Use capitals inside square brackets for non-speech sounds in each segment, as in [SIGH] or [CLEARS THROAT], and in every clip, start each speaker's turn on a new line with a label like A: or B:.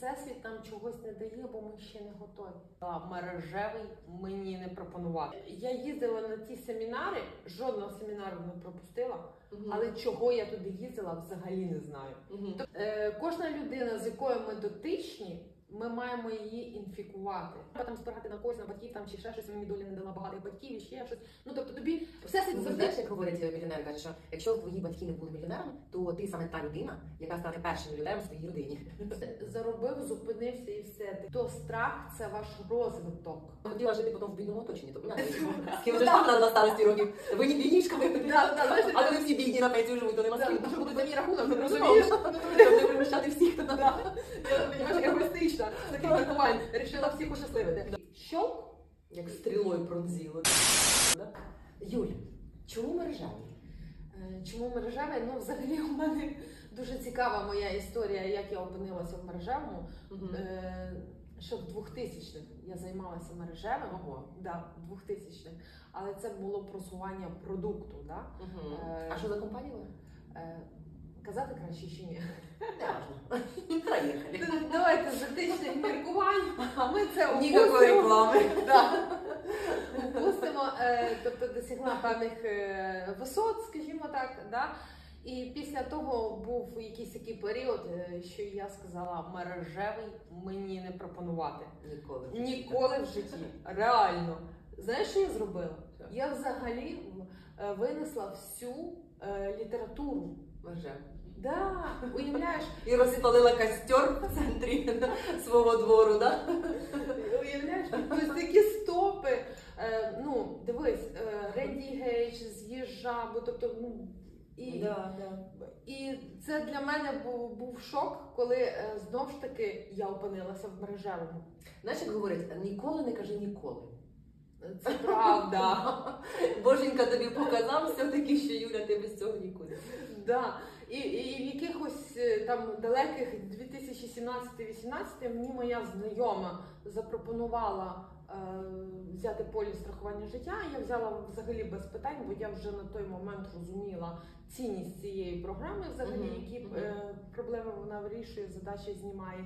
A: всесвіт нам чогось не дає, бо ми ще не готові. А Мережевий мені не пропонував. Я їздила на ті семінари, жодного семінару не пропустила, але чого я туди їздила, взагалі не знаю.
B: Мгм.
A: Е, кожна людина, з якою ми дотичні, ми маємо її інфікувати. Там збирати на когось, на батьків там чи ще щось мені доля не дала багатих батьків, і ще щось. Ну тобто тобі все
B: Ну,
A: завжди
B: знаєш, як говорить мільйонер, каже, що якщо твої батьки не були мільйонерами, то ти саме та людина, яка стане першим мільйонером в своїй родині.
A: заробив, зупинився і все. То страх це ваш розвиток.
B: Хотіла жити потім в бідному оточенні, то [LAUGHS] з ким же там на старості років. Ви не біднішка, ви а коли всі бідні на пенсію живуть, то нема з ким.
A: буде за мій рахунок,
B: Розумієш? Щоб всіх, хто
A: Да. Егоїстична, з таких міркувань, рішила всіх ощасливити. Щолк?
B: Як стрілою пронзіло. Юль, чому мережеві?
A: Е, Чому мережеве? Ну, взагалі, у мене дуже цікава моя історія, як я опинилася в мережевому. Ще в 2000-х я займалася мережевим,
B: Ого.
A: да, 2000-х, але це було просування продукту. Да?
B: Мгм.
A: Е,
B: А що за компанія?
A: Е, Казати краще чи ні?
B: Не. Проїхали.
A: Давайте з етичних міркувань. Ми це
B: Ніякої
A: опустимо.
B: реклами.
A: Да. Упустимо, е, тобто досягла певних е, висот, скажімо так. Да? І після того був якийсь такий період, е, що я сказала, мережевий мені не пропонувати.
B: Ніколи.
A: Ніколи в житті. Реально. Знаєш, що я зробила? Я взагалі винесла всю літературу.
B: Мережеві.
A: Да, уявляєш,
B: І розпалила костер в центрі свого двору, да?
A: Уявляєш, тобто такі стопи. Е, ну, дивись, е, Ренді Гейдж з'їжджа, бо тобто, ну. І,
B: Да, да.
A: і це для мене був, був шок, коли е, знов ж таки я опинилася в мережевому.
B: Знаєш, як говорять, ніколи не кажи ніколи.
A: Це правда. [LAUGHS]
B: Боженька тобі показав все-таки, що Юля, ти без цього нікуди.
A: да. І, і в якихось е, там далеких 2017-18 мені моя знайома запропонувала е, взяти поліс страхування життя. Я взяла взагалі без питань, бо я вже на той момент розуміла цінність цієї програми, взагалі,
B: Мгм,
A: які
B: мгм.
A: е, проблеми вона вирішує, задачі знімає.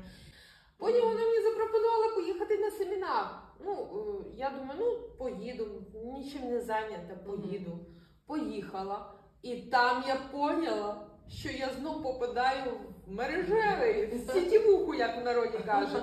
A: Потім вона мені запропонувала поїхати на семінар. Ну, е, я думаю, ну поїду, нічим не зайнята, поїду. Поїхала. І там я поняла, що я знов попадаю в мережевий, в сітівуху, як в народі кажуть.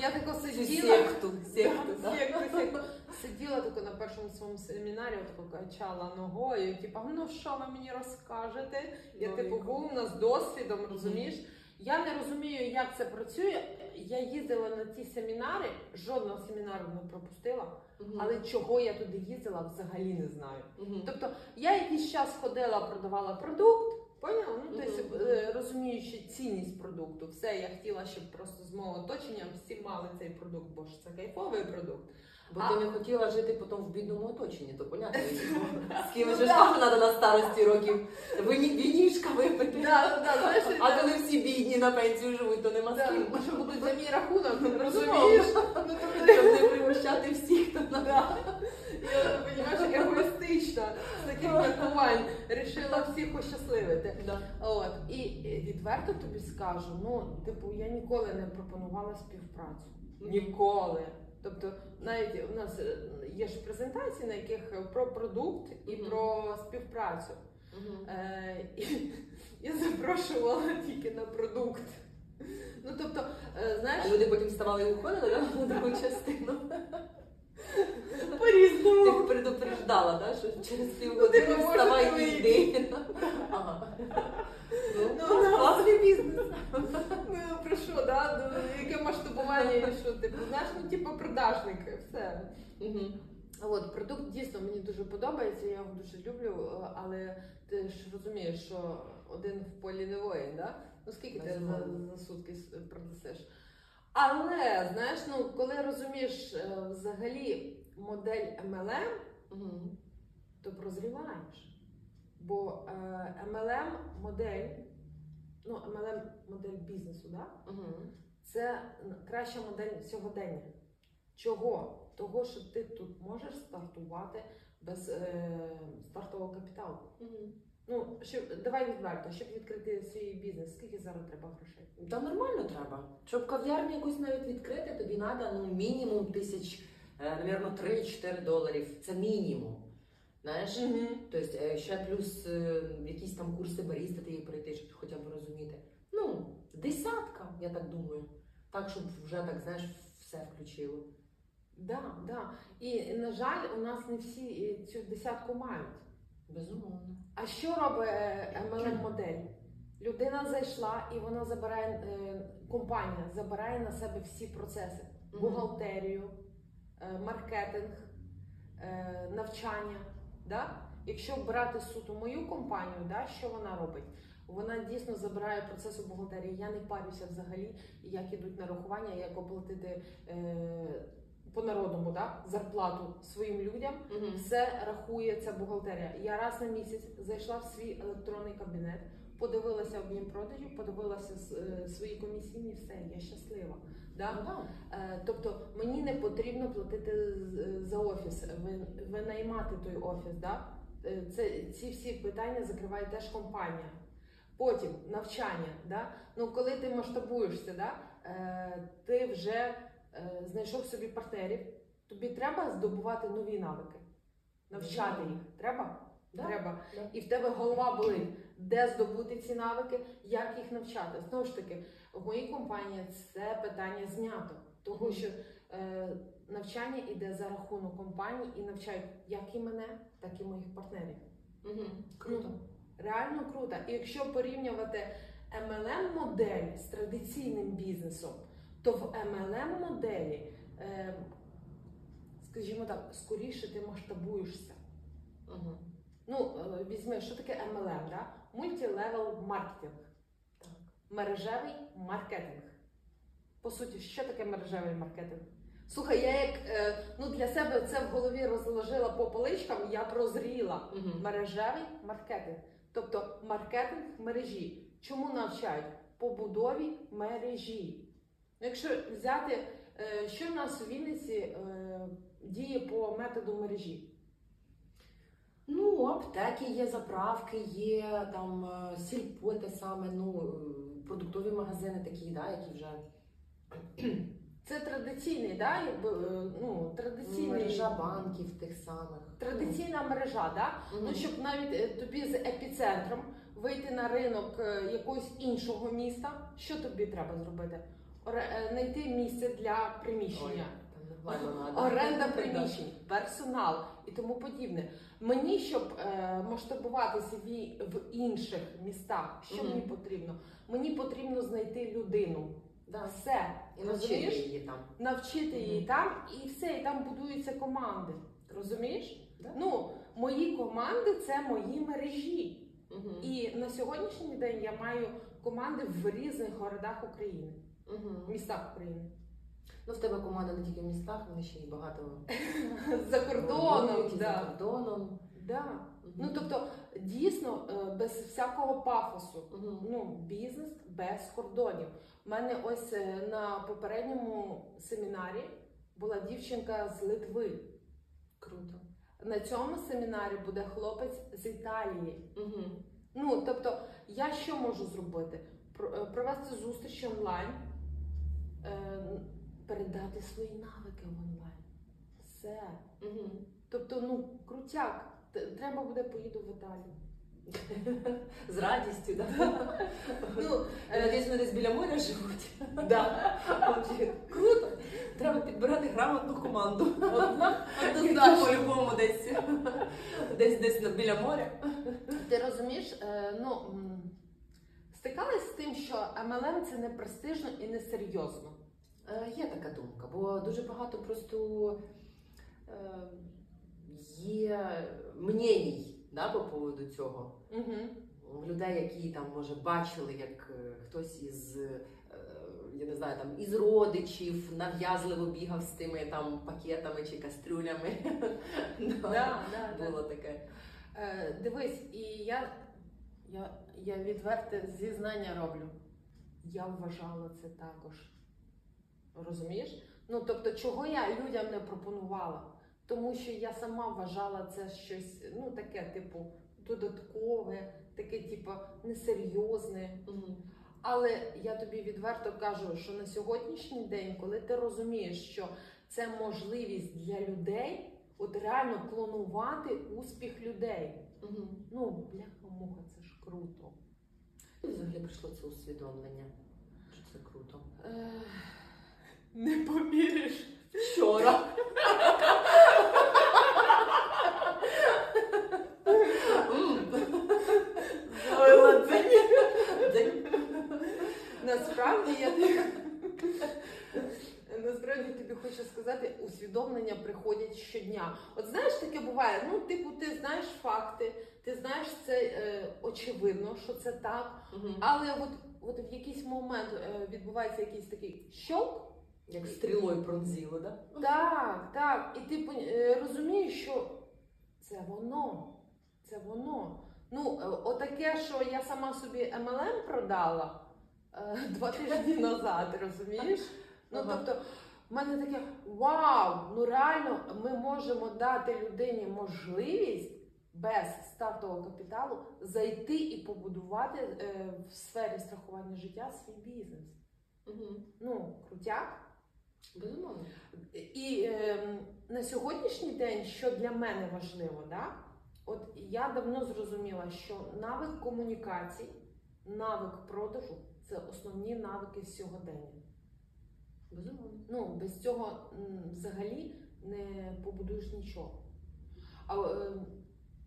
A: Я тако сиділа.
B: секту, секту, да.
A: Секту, секту. Сиділа тако на першому своєму семінарі, тако качала ногою, типу, ну що ви мені розкажете? Я типу був з досвідом, розумієш? Я не розумію, як це працює. Я їздила на ті семінари, жодного семінару не пропустила,
B: Мгм.
A: але чого я туди їздила, взагалі не знаю.
B: Мгм.
A: Тобто я якийсь час ходила, продавала продукт. Поняла? Ну, тобто, е, розуміючи цінність продукту, все я хотіла, щоб просто з мого оточення всі мали цей продукт, бо ж це кайфовий продукт.
B: Бо
A: А-
B: ти не хотіла жити потім в бідному оточенні, то понятно. [LAUGHS] З ким
A: Ну
B: же треба на старості років? Вінішка випити.
A: Да, да, знаєш,
B: А коли всі бідні на пенсію живуть, то нема з
A: да,
B: ким.
A: будуть за мій рахунок, розумієш?
B: Розумієш?
A: Ну, тобто,
B: Щоб не примущати всіх, хто
A: да. Я розумієш, егоїстична з таких міркувань рішила всіх ощасливити.
B: Да.
A: От і відверто тобі скажу, ну типу, я ніколи не пропонувала співпрацю. Ніколи. Тобто, навіть у нас е, є ж презентації, на яких про продукт і
B: Мгм.
A: про співпрацю.
B: Мгм.
A: Е, і, я запрошувала тільки на продукт. Ну тобто, е, знаєш,
B: А люди потім вставали і уходили, да? на другу частину. [LAUGHS]
A: по-різному.
B: Ти предупреждала, да, що через
A: Ну, ти
B: півгодини
A: можеш
B: вставай і йди. [LAUGHS] Ага. Ну,
A: Ну, ну.
B: класний бізнес.
A: Ну про що, да? Ну, яке масштабування, і що типу, знаєш, ну типу продажник, все.
B: Мгм.
A: От продукт дійсно мені дуже подобається, я його дуже люблю, е, але ти ж розумієш, що один в полі не воїн, да? Ну скільки ти за, за сутки продасиш? Але знаєш, ну коли розумієш е, взагалі модель MLM,
B: Мгм.
A: то прозріваєш. Бо е, MLM модель, ну MLM модель бізнесу, да?
B: Мгм.
A: це краща модель сьогодення. Чого? Того, що ти тут можеш стартувати без е, стартового капіталу.
B: Мгм.
A: Ну, щоб давай відверто, щоб відкрити свій бізнес, скільки зараз треба грошей?
B: Та нормально треба. Щоб кав'ярню якусь навіть відкрити, тобі треба ну, мінімум тисяч, е, навірно, 3-4 доларів. Це мінімум. Знаєш?
A: Угу.
B: Тобто е, ще плюс е, якісь там курси баріста ти пройти, щоб хоча б розуміти. Ну, десятка, я так думаю. Так, щоб вже так, знаєш, все включило.
A: Да, да. І на жаль, у нас не всі цю десятку мають.
B: Безумовно.
A: А що робить MLM модель? Людина зайшла і вона забирає е, компанія забирає на себе всі процеси: бухгалтерію, е, маркетинг, е, навчання. Да? Якщо брати суто мою компанію, да, що вона робить? Вона дійсно забирає процесу бухгалтерії. Я не парюся взагалі, як ідуть нарахування, як оплатити е, по народному да, зарплату своїм людям.
B: Угу.
A: Все рахується бухгалтерія. Я раз на місяць зайшла в свій електронний кабінет, подивилася об'єм продажів, подивилася е, свої комісійні, все, я щаслива. Да? Е, Тобто мені не потрібно платити за офіс, винаймати той офіс. Да? Е, Це ці всі питання закриває теж компанія. Потім навчання. Да? Ну, коли ти масштабуєшся, да? е, ти вже е, знайшов собі партнерів, тобі треба здобувати нові навики, навчати їх. Треба?
B: Да.
A: Треба.
B: Да.
A: І в тебе голова болить, де здобути ці навики, як їх навчати. Знову ж таки, в моїй компанії це питання знято, тому що е, навчання йде за рахунок компанії і навчають як і мене, так і моїх партнерів.
B: Угу. Круто.
A: Реально круто. І якщо порівнювати MLM модель з традиційним бізнесом, то в MLM моделі, е, скажімо так, скоріше ти масштабуєшся.
B: Угу.
A: Ну, е, візьми, що таке MLM, да? Multi-level маркетинг.
B: Так.
A: Мережевий маркетинг. По суті, що таке мережевий маркетинг? Слухай, я як е, ну, для себе це в голові розложила по поличкам, я прозріла.
B: Угу.
A: Мережевий маркетинг. Тобто маркетинг мережі. Чому навчають? Побудові мережі. Ну, Якщо взяти, е, що в нас у Вінниці е, діє по методу мережі?
B: Ну, аптеки є, заправки є, там е, сільпо те саме, ну, продуктові магазини такі, да, які вже [CLEARS THROAT]
A: Це традиційний, да? ну, традиційний,
B: мережа банків тих самих.
A: традиційна мережа, да?
B: Мгм.
A: Ну, щоб навіть тобі з епіцентром вийти на ринок якогось іншого міста, що тобі треба зробити? Е, Знайти місце для приміщення.
B: Ой, там.
A: Оренда приміщень, персонал і тому подібне. Мені, щоб е, масштабуватися в інших містах, що
B: Мгм.
A: мені потрібно? Мені потрібно знайти людину.
B: Да.
A: Все.
B: І навчити
A: Розумієш?
B: її там.
A: Навчити її
B: Мгм.
A: там, і все, і там будуються команди. Розумієш?
B: Да.
A: Ну, мої команди це мої мережі.
B: Угу.
A: І на сьогоднішній день я маю команди в різних городах України,
B: Угу.
A: містах України.
B: Ну, в тебе команда не тільки в містах, вони ще й багато [LAUGHS]
A: За кордоном.
B: за кордоном.
A: Да. Ну тобто, дійсно, е, без всякого пафосу. Ну, бізнес без кордонів. У мене ось е, на попередньому семінарі була дівчинка з Литви.
B: Круто.
A: На цьому семінарі буде хлопець з Італії.
B: Угу.
A: Ну тобто, я що можу зробити? Е, Провести зустріч онлайн, передати свої навики в онлайн. Все.
B: Угу.
A: Тобто, ну крутяк. Треба буде поїду в Італію.
B: З радістю, да?
A: Ну, е,
B: надіюсь, вони десь біля моря живуть.
A: да.
B: Круто. Треба підбирати грамотну команду. По-любому десь. Десь десь біля моря.
A: Ти розумієш, е, ну стикалась з тим, що MLM це не престижно і не серйозно.
B: Е, Є така думка, бо дуже багато просто е, є мнєній да, по поводу цього.
A: Угу.
B: Людей, які там може бачили, як е, хтось із я не знаю, там із родичів нав'язливо бігав з тими там пакетами чи кастрюлями. [LAUGHS] Да,
A: Да, да, да.
B: Було таке.
A: Дивись, і я, я, я відверте зізнання роблю. Я вважала це також. Розумієш? Ну тобто, чого я людям не пропонувала? Тому що я сама вважала це щось, ну таке, типу, додаткове, таке, типу, несерйозне.
B: Мгм.
A: Але я тобі відверто кажу, що на сьогоднішній день, коли ти розумієш, що це можливість для людей, от реально клонувати успіх людей.
B: Мгм.
A: Ну, бляха муха, це ж круто.
B: Взагалі прийшло це усвідомлення, що це круто.
A: Ех, не повіриш.
B: Вчора. День.
A: Насправді я насправді тобі хочу сказати, усвідомлення приходять щодня. От знаєш, таке буває. Ну, типу, ти знаєш факти, ти знаєш це е, очевидно, що це так. Але от, от в якийсь момент е, відбувається якийсь такий щолк.
B: Як стрілою пронзило, да?
A: Так, так. І ти е, розумієш, що це воно. Це воно. Ну, е, отаке, що я сама собі MLM продала е, [LAUGHS] два тижні назад, розумієш? Ну,
B: Ага.
A: тобто, в мене таке вау! Ну реально, ми можемо дати людині можливість без стартового капіталу зайти і побудувати е, в сфері страхування життя свій бізнес.
B: Мгм.
A: Ну, крутяк.
B: Безумовно.
A: І ем, на сьогоднішній день, що для мене важливо, да? от я давно зрозуміла, що навик комунікацій, навик продажу це основні навики сьогодення.
B: Безумовно.
A: Ну, без цього м, взагалі не побудуєш нічого. А е,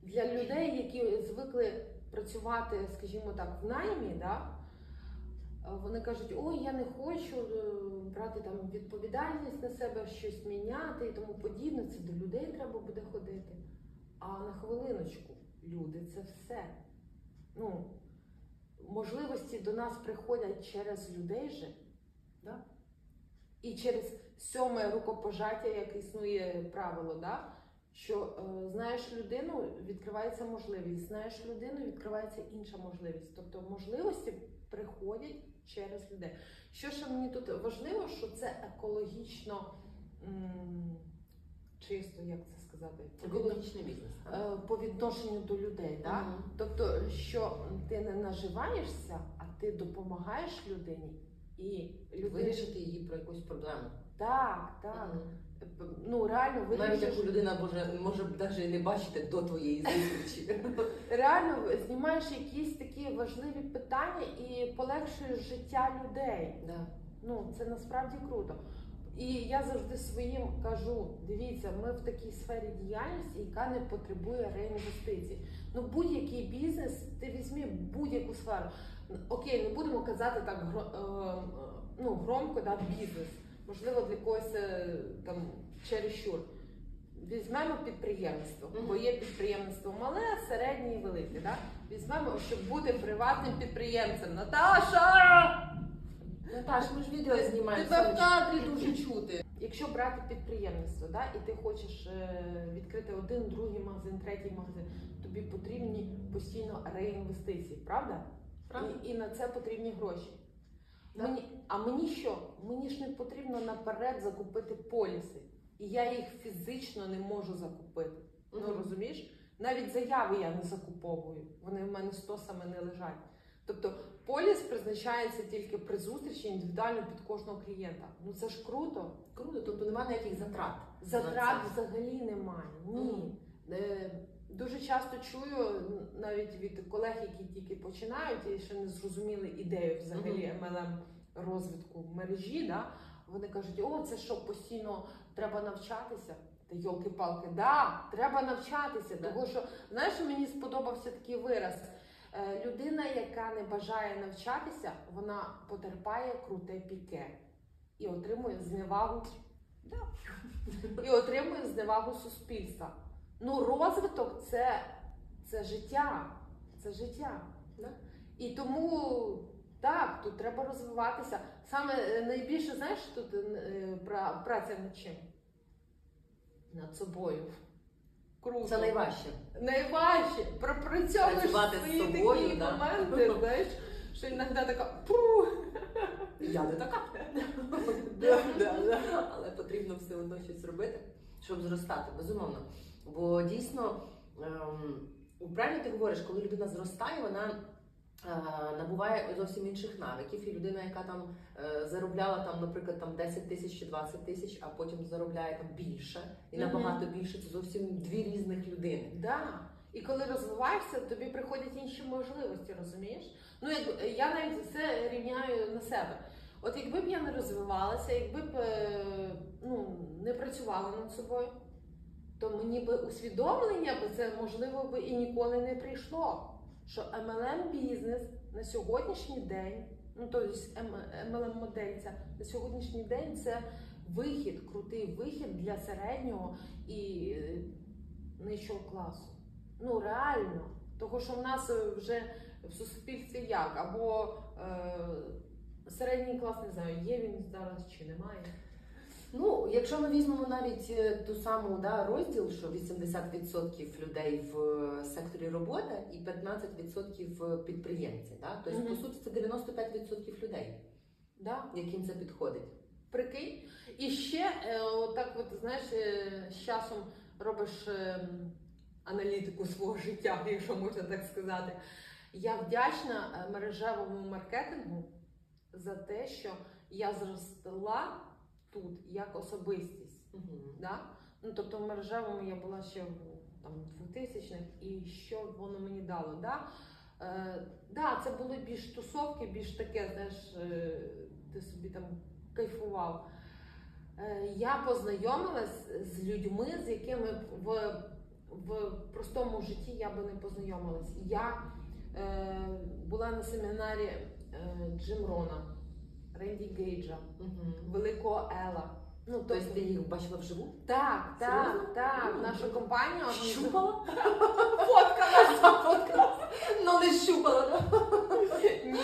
A: для людей, які звикли працювати, скажімо так, в наймі, да, е, вони кажуть, ой, я не хочу е, брати там відповідальність на себе, щось міняти і тому подібне. Це до людей треба буде ходити. А на хвилиночку, люди це все. Ну, можливості до нас приходять через людей же. Да? І через сьоме рукопожаття, як існує правило, да? що е, знаєш людину, відкривається можливість, знаєш людину, відкривається інша можливість. Тобто можливості приходять через людей. Що ще мені тут важливо, що це екологічно м, чисто, як це сказати,
B: Екологічний бізнес.
A: Е, по відношенню до людей. Да?
B: Мгм.
A: Тобто, що ти не наживаєшся, а ти допомагаєш людині. І людині...
B: Вирішити її про якусь проблему.
A: Так, так.
B: Мгм.
A: П- Ну реально
B: Навіть
A: вирішиш,
B: яку людина може, може навіть не бачити до твоєї зустрічі. [LAUGHS]
A: реально знімаєш якісь такі важливі питання і полегшуєш життя людей.
B: Да.
A: Ну це насправді круто. І я завжди своїм кажу: дивіться, ми в такій сфері діяльності, яка не потребує реінвестицій. Ну будь-який бізнес, ти візьми будь-яку сферу. Окей, не будемо казати так е, ну, громко, да, бізнес. Можливо, для когось е, там чересчур. Візьмемо підприємство, бо є підприємство мале, середнє і велике. Да? Візьмемо, щоб бути приватним підприємцем. Наташа!
B: Наташ, ми ж відео знімаємо.
A: Тебе в кадрі дуже чути. Якщо брати підприємництво, да, і ти хочеш е, відкрити один, другий магазин, третій магазин, тобі потрібні постійно реінвестиції, правда?
B: Правда.
A: І, і на це потрібні гроші.
B: Да.
A: Мені, а мені що? Мені ж не потрібно наперед закупити поліси. І я їх фізично не можу закупити. Ну розумієш? Навіть заяви я не закуповую. Вони в мене стосами не лежать. Тобто поліс призначається тільки при зустрічі індивідуально під кожного клієнта. Ну це ж круто.
B: Круто, тобто немає ніяких затрат.
A: Затрат взагалі немає. Ні. Е, Дуже часто чую навіть від колег, які тільки починають і ще не зрозуміли ідею взагалі MLM розвитку мережі. Да? Вони кажуть, о, це що постійно треба навчатися. Та йолки-палки, да, треба навчатися.
B: Да.
A: Тому що знаєш, мені сподобався такий вираз. Е, Людина, яка не бажає навчатися, вона потерпає круте піке і отримує зневагу. Да. І отримує зневагу суспільства. Ну, розвиток це, це життя. Це життя.
B: Да.
A: І тому так, тут треба розвиватися. Саме е, найбільше, знаєш, тут е, пра- праця над чим? Над собою. Круто.
B: Це найважче.
A: Найважче.
B: Працювати з
A: свої
B: собою,
A: такі
B: да.
A: моменти, знаєш, що іноді така пу.
B: Я не така. Але потрібно все одно щось робити, щоб зростати, безумовно. Бо дійсно ем, правильно ти говориш, коли людина зростає, вона е, набуває зовсім інших навиків. І людина, яка там е, заробляла там, наприклад, там 10 тисяч чи 20 тисяч, а потім заробляє там більше і набагато більше, це зовсім дві різних людини.
A: Да. І коли розвиваєшся, тобі приходять інші можливості, розумієш? Ну, як я навіть це рівняю на себе. От якби б я не розвивалася, якби б е, ну, не працювала над собою, то мені би усвідомлення би це можливо би і ніколи не прийшло. Що MLM бізнес на сьогоднішній день, ну тобто MLM модель ця на сьогоднішній день це вихід, крутий вихід для середнього і е, нижчого класу. Ну реально. Того, що в нас е, вже в суспільстві як? Або е, середній клас не знаю, є він зараз чи немає.
B: Ну, якщо ми візьмемо навіть е, ту саму да, розділ, що 80% людей в е, секторі роботи і 15% підприємці. Да? Тобто,
A: Мгм.
B: по суті, це 95% людей,
A: Да?
B: яким це підходить.
A: Прикинь. І ще е, отак, от, знаєш, е, з часом робиш е, аналітику свого життя, [LAUGHS] якщо можна так сказати. Я вдячна е, мережевому маркетингу за те, що я зросла тут як особистість. Да? Ну, тобто в мережевому я була ще в там, 2000-х, і що воно мені дало? Да? Е, да, це були більш тусовки, більш таке, знаєш, е, ти собі там кайфував. Е, я познайомилась з людьми, з якими в, в простому житті я би не познайомилась. Я е, була на семінарі е, Джим Рона, Ренді Гейджа. Великого Ела. Ну,
B: Тобто ти їх бачила вживу?
A: так, так,
B: Серйозно?
A: так. [LAUGHS] Наша компанія організувала-
B: Щупала?
A: Фоткала.
B: Ну не щупала, да?
A: Ні.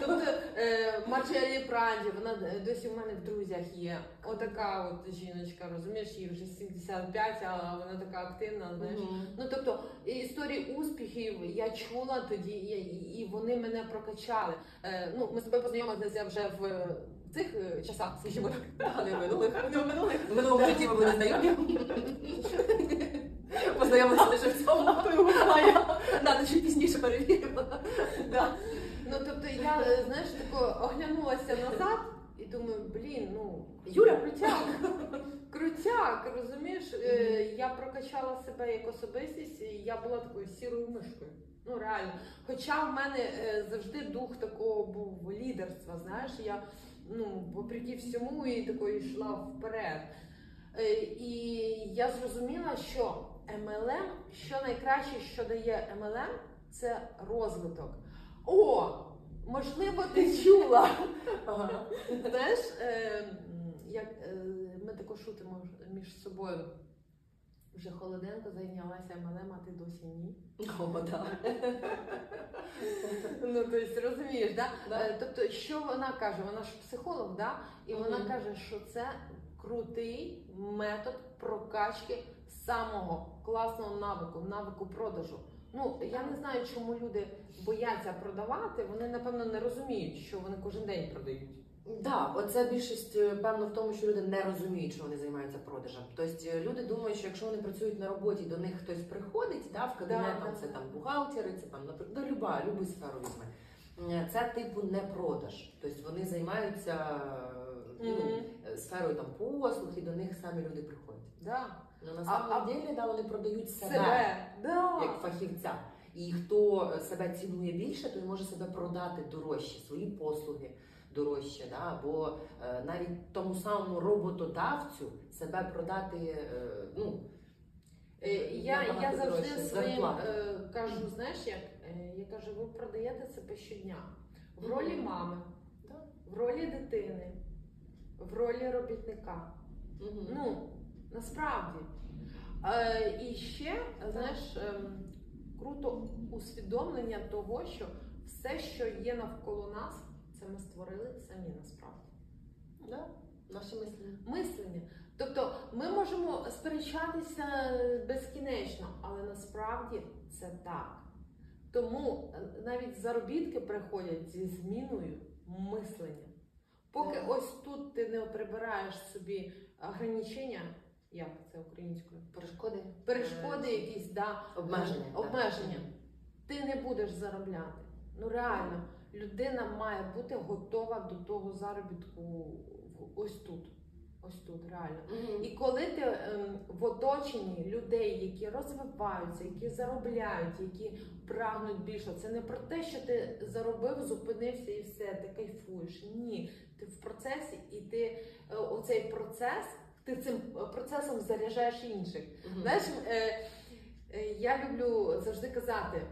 A: Тобто е, Марджелі Пранді, вона е, досі в мене в друзях є. Отака от жіночка, розумієш, їй вже 75, а вона така активна, знаєш.
B: Мгм.
A: Ну тобто історії успіхів я чула тоді, і, і вони мене прокачали. Е, ну, ми з тобою познайомилися вже в цих е, часах, скажімо так, [LAUGHS]
B: не минулих. Не в минулих. В минулому житті ми були знайомі. [LAUGHS] Познайомилися лише в цьому. То його. Надо ще пізніше перевіримо. Да.
A: Ну тобто я, е, знаєш, тако оглянулася назад і думаю, блін, ну
B: Юля.
A: крутяк, [LAUGHS] крутяк, розумієш? Е, Я прокачала себе як особистість, і я була такою сірою мишкою. Ну реально. Хоча в мене е, завжди дух такого був лідерства, знаєш, я ну, вопреки всьому і такою йшла вперед. Е, І я зрозуміла, що MLM, що найкраще, що дає MLM, це розвиток. О, можливо, ти чула. Знаєш, е, як е, ми також шутимо між собою. Вже Холоденко зайнялася MLM, а ти досі ні.
B: О, да. [LAUGHS]
A: Ну, тобто, розумієш, да?
B: Да.
A: Е, Тобто, що вона каже? Вона ж психолог, да? і вона каже, що це крутий метод прокачки самого класного навику, навику продажу. Ну, я не знаю, чому люди бояться продавати. Вони, напевно, не розуміють, що вони кожен день продають.
B: Да, оце більшість е, певно в тому, що люди не розуміють, що вони займаються продажем. Тобто е, люди думають, що якщо вони працюють на роботі, до них хтось приходить, да, в кабінет,
A: Да,
B: там, це там бухгалтери, це там наприклад, да, люба, любу сферу візьме. Е, Це типу не продаж. Тобто вони займаються ну,
A: Мгм.
B: е, сферою там послуг, і до них самі люди приходять.
A: Да.
B: Ну на самом
A: а-
B: деле, да, вони продають себе.
A: Себе. Да.
B: як фахівця. І хто себе цінує більше, той може себе продати дорожче, свої послуги дорожче. Да? Або е, навіть тому самому роботодавцю себе продати. Е, ну,
A: Е, Я, я завжди
B: дорожче,
A: своїм е, кажу, знаєш як? Е, Я кажу, ви продаєте себе щодня в ролі мами, в ролі дитини, в ролі робітника. Ну, насправді. Е, і ще, знаєш, ем, круто усвідомлення того, що все, що є навколо нас, це ми створили самі насправді.
B: Да? Наші мислення.
A: Мислення. Тобто ми можемо сперечатися безкінечно, але насправді це так. Тому е, навіть заробітки приходять зі зміною мислення. Поки
B: Так.
A: ось тут ти не прибираєш собі ограничення, як це українською?
B: Перешкоди?
A: Перешкоди
B: Е,
A: якісь, да,
B: Обмеження.
A: обмеження. Ти не будеш заробляти. Ну реально, людина має бути готова до того заробітку ось тут. Ось тут, реально.
B: Мгм.
A: І коли ти ем, в оточенні людей, які розвиваються, які заробляють, які прагнуть більше, це не про те, що ти заробив, зупинився і все, ти кайфуєш. Ні, ти в процесі, і ти е, оцей процес, ти цим е, процесом заряджаєш інших.
B: Мгм.
A: Знаєш, е, е, я люблю завжди казати,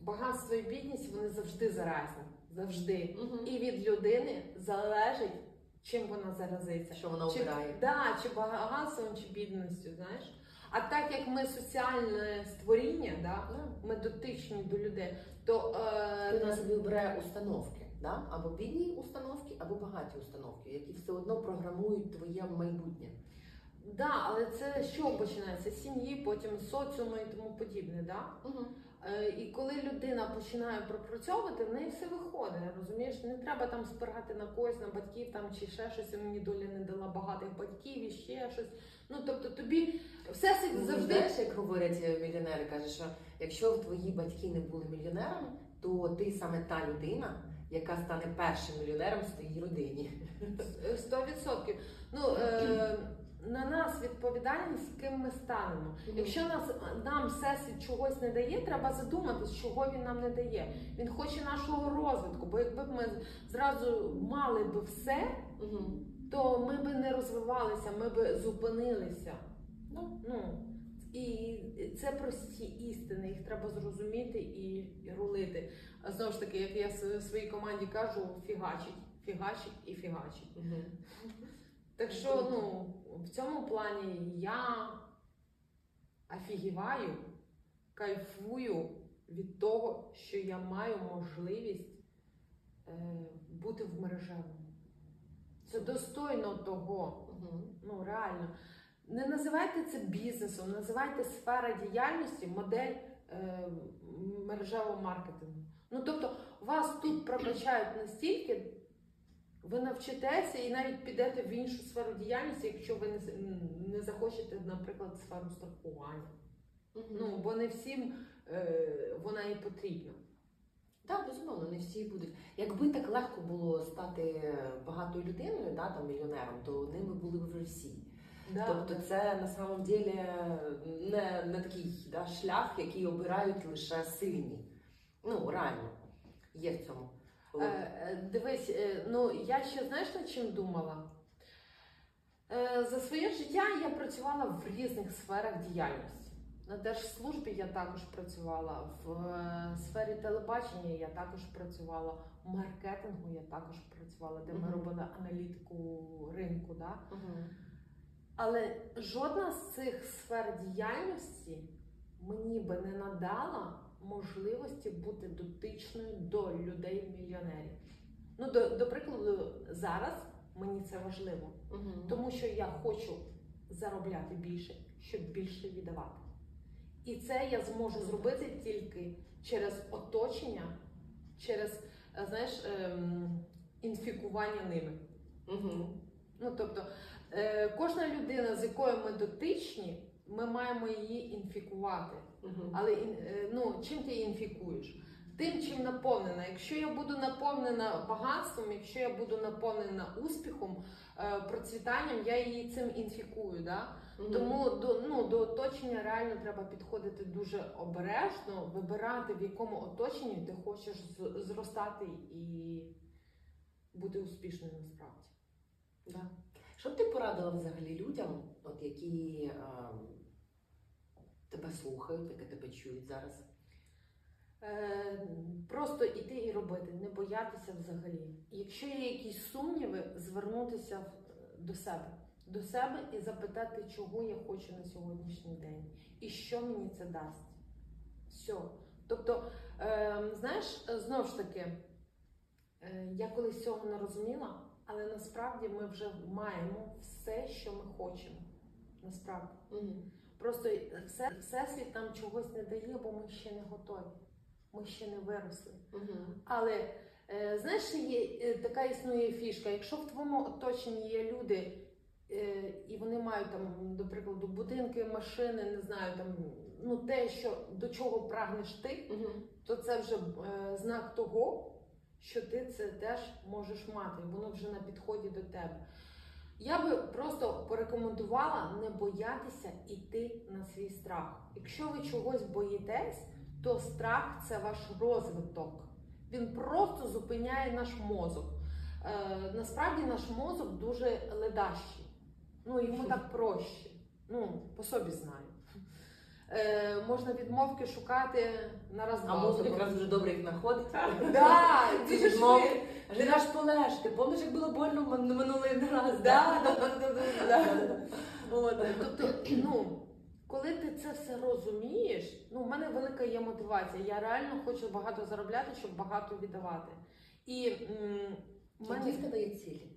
A: багатство і бідність вони завжди заразні. Завжди.
B: Мгм.
A: І від людини залежить, чим вона заразиться.
B: Що вона
A: Чи,
B: обирає?
A: да, чи багатством, чи бідністю, знаєш. А так як ми соціальне створіння, да, ми дотичні до людей, то е,
B: на собі обирає установки, да? або бідні установки, або багаті установки, які все одно програмують твоє майбутнє.
A: да, але це що починається? З сім'ї, потім соціуму і тому подібне. Да? Е, І коли людина починає пропрацьовувати, в неї все виходить. Розумієш, не треба там спирати на когось, на батьків там чи ще щось. Мені доля не дала багатих батьків і ще щось. Ну тобто тобі все
B: Ну,
A: завжди
B: Знаєш, як говорять е, мільйонери, каже, що якщо твої батьки не були мільйонерами, то ти саме та людина, яка стане першим мільйонером в своїй родині.
A: Сто відсотків. Ну е, на нас відповідальність, ким ми станемо. Якщо нас нам всесвіт чогось не дає, треба задуматись, чого він нам не дає. Він хоче нашого розвитку, бо якби ми зразу мали би все, то ми би не розвивалися, ми би зупинилися.
B: Ну,
A: Ну і це прості істини, їх треба зрозуміти і, і рулити. А знову ж таки, як я своїй команді кажу, фігачить, фігачить і фігачить. Так що, ну, в цьому плані я офігіваю, кайфую від того, що я маю можливість е, бути в мережевому. Це достойно того. Ну, реально. Не називайте це бізнесом, називайте сфера діяльності модель е, мережевого маркетингу. Ну, тобто, вас тут прокачають настільки, ви навчитеся і навіть підете в іншу сферу діяльності, якщо ви не, не захочете, наприклад, сферу страхування.
B: Мгм.
A: Ну, бо не всім е, вона і потрібна.
B: Так, безумовно, не всі будуть. Якби так легко було стати багатою людиною, да, там, мільйонером, то ними були б вже всі.
A: Да.
B: Тобто це на самом деле не, не такий да, шлях, який обирають лише сильні. Ну, реально, є в цьому.
A: Е, е, Дивись, е, ну я ще знаєш над чим думала? Е, За своє життя я працювала в різних сферах діяльності. На держслужбі я також працювала, в е, сфері телебачення я також працювала, в маркетингу я також працювала, де ми
B: Мгм.
A: робили аналітику ринку. Да?
B: Мгм.
A: Але жодна з цих сфер діяльності мені би не надала можливості бути дотичною до людей-мільйонерів. Ну, до, до прикладу, зараз мені це важливо,
B: Мгм.
A: тому що я хочу заробляти більше, щоб більше віддавати. І це я зможу зробити тільки через оточення, через е, знаєш, ем, інфікування ними.
B: Мгм.
A: Ну тобто е, кожна людина, з якою ми дотичні, ми маємо її інфікувати. Але е, ну, чим ти її інфікуєш? Тим, чим наповнена. Якщо я буду наповнена багатством, якщо я буду наповнена успіхом, е, процвітанням, я її цим інфікую. Да?
B: Мгм.
A: Тому до, ну, до оточення реально треба підходити дуже обережно, вибирати, в якому оточенні ти хочеш зростати і бути успішною насправді.
B: Да. Що б ти порадила взагалі людям, от які е, тебе слухають, які тебе чують зараз?
A: Е, просто іти і робити, не боятися взагалі. Якщо є якісь сумніви, звернутися до себе, до себе і запитати, чого я хочу на сьогоднішній день, і що мені це дасть. Все. Тобто, е, знаєш, знову ж таки, е, я колись цього не розуміла, але насправді ми вже маємо все, що ми хочемо. Насправді.
B: Мгм.
A: Просто все, всесвіт нам чогось не дає, бо ми ще не готові. Ми ще не виросли.
B: Мгм.
A: Але е, знаєш, є е, така існує фішка. Якщо в твоєму оточенні є люди, е, і вони мають там, до прикладу, будинки, машини, не знаю, там ну те, що до чого прагнеш ти,
B: Мгм.
A: то це вже е, знак того, що ти це теж можеш мати, і воно вже на підході до тебе. Я би просто порекомендувала не боятися йти на свій страх. Якщо ви чогось боїтесь, то страх це ваш розвиток. Він просто зупиняє наш мозок. Е, насправді наш мозок дуже ледащий. Ну, йому так проще. Ну, по собі знаю. Е, можна відмовки шукати на раз
B: А мозок якраз дуже добре їх знаходить.
A: Да, дуже швидко.
B: Ти наш полеж, ти пам'ятаєш, як було больно минулий раз?
A: Да, да, да, да, да. Тобто, ну, коли ти це все розумієш, ну, в мене велика є мотивація. Я реально хочу багато заробляти, щоб багато віддавати. І м, в
B: Які
A: мене
B: в тебе є цілі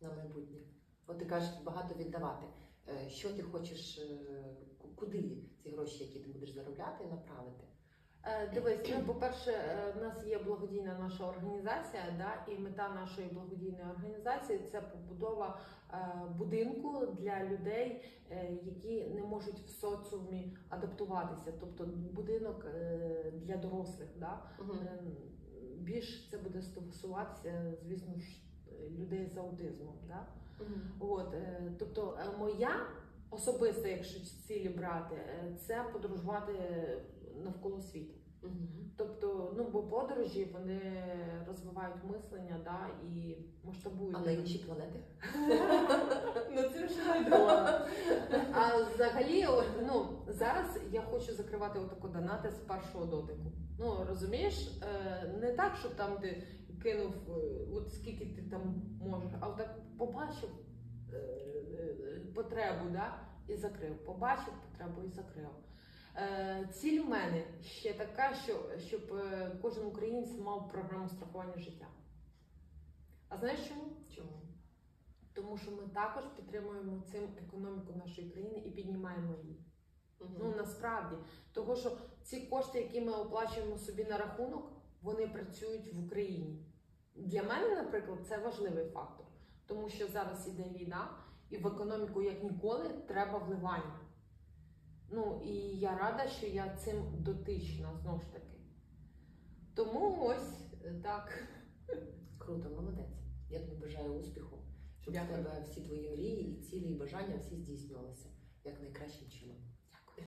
B: на майбутнє? От ти кажеш багато віддавати. Е, Що ти хочеш, е, куди ці гроші, які ти будеш заробляти, направити?
A: Е, Дивись, ну, по-перше, е, в нас є благодійна наша організація, да, і мета нашої благодійної організації це побудова е, будинку для людей, які не можуть в соціумі адаптуватися, тобто будинок для дорослих. Да. Е, Більш це буде стосуватися, звісно ж, людей з аутизмом. Да. От, е, тобто, моя особиста, якщо цілі брати, е, це подорожувати навколо світу.
B: Мгм.
A: Тобто, ну бо подорожі вони розвивають мислення, да, і масштабують.
B: А на інші планети?
A: Ну це найдорого. [LAUGHS] А взагалі, ну зараз я хочу закривати отако донати з першого дотику. Ну розумієш, Е, не так, щоб там ти кинув е, от скільки ти там можеш, а так побачив потребу, да, і закрив. Побачив потребу і закрив. Е, Ціль у мене ще така, що щоб е, кожен українець мав програму страхування життя. А знаєш чому?
B: Чому?
A: Тому що ми також підтримуємо цим економіку нашої країни і піднімаємо її.
B: Мгм.
A: Ну насправді, того що ці кошти, які ми оплачуємо собі на рахунок, вони працюють в Україні. Для мене, наприклад, це важливий фактор, тому що зараз іде війна, і в економіку як ніколи треба вливання. Ну і я рада, що я цим дотична знову ж таки. Тому ось е, так.
B: Круто, молодець. Я тобі бажаю успіху, щоб в тебе всі твої мрії, і цілі, і бажання всі здійснювалися як найкращим чином.